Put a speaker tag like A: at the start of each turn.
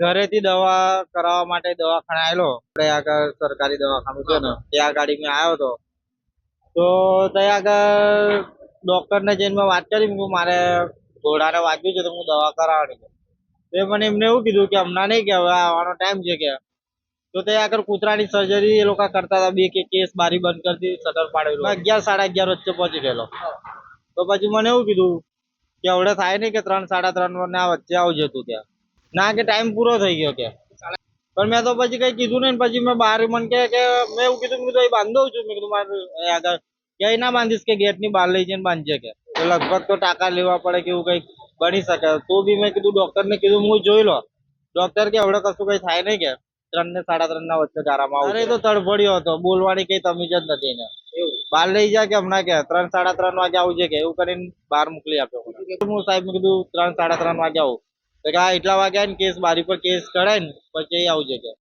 A: ઘરેથી દવા કરાવવા માટે દવાખાને આવેલો. આપણે આગળ સરકારી દવાખાનું છે ને ત્યાં ગાડી મેં આવ્યો હતો તો ત્યાં આગળ ડોક્ટર ને જઈને વાત કરી મેં મારે ઘોડાને વાગ્યું છે તો હું દવા કરાવવાની છે. તો મને એમને એવું કીધું કે હમણાં નહીં કે હવે આવવાનો ટાઈમ છે કે. તો ત્યાં આગળ કૂતરાની સર્જરી એ લોકો કરતા હતા બે કે કેસ બારી બંધ કરી દીધી શટર પાડેલું. અગિયાર સાડા અગિયાર વચ્ચે પહોંચી ગયેલો. તો પછી મને એવું કીધું કે હવે થાય નહીં કે ત્રણ સાડા ત્રણ ના વચ્ચે આવજે તું ત્યાં. ના કે ટાઈમ પૂરો થઈ ગયો કે પણ મેં તો પછી કઈ કીધું નહીં ને પછી મેં બહાર મને કહે કે મેં એવું કીધું મેં કીધું અહીં બાંધો છું મેં કીધું મારે અહીં આગળ કે અહીં ના બાંધીશ કે ગેટ ની બહાર લઈ જઈને બાંધજે કે તો લગભગ તો ટાકા લેવા પડે કે એવું કઈ બની શકે તો બી મેં કીધું ડોક્ટર ને કીધું હું જોઈ લો ડોક્ટર કે હવે કશું કઈ થાય નહીં કે ત્રણ ને સાડા ત્રણ ના વચ્ચે ગારામાં આવું અરે એ તો તડફડ્યો હતો બોલવાની કઈ તમીજ જ નથી ને બહાર લઈ જાય કે હમણાં કે ત્રણ સાડા ત્રણ વાગે આવું છે કે એવું કરીને બહાર મોકલી આપ્યો મને. હું સાહેબ મેં કીધું ત્રણ સાડા ત્રણ વાગે આવું તો કે હા એટલા વાગ્યા ને કેસ, બારી પર કેસ કઢાય ને, પછી આવજે કે.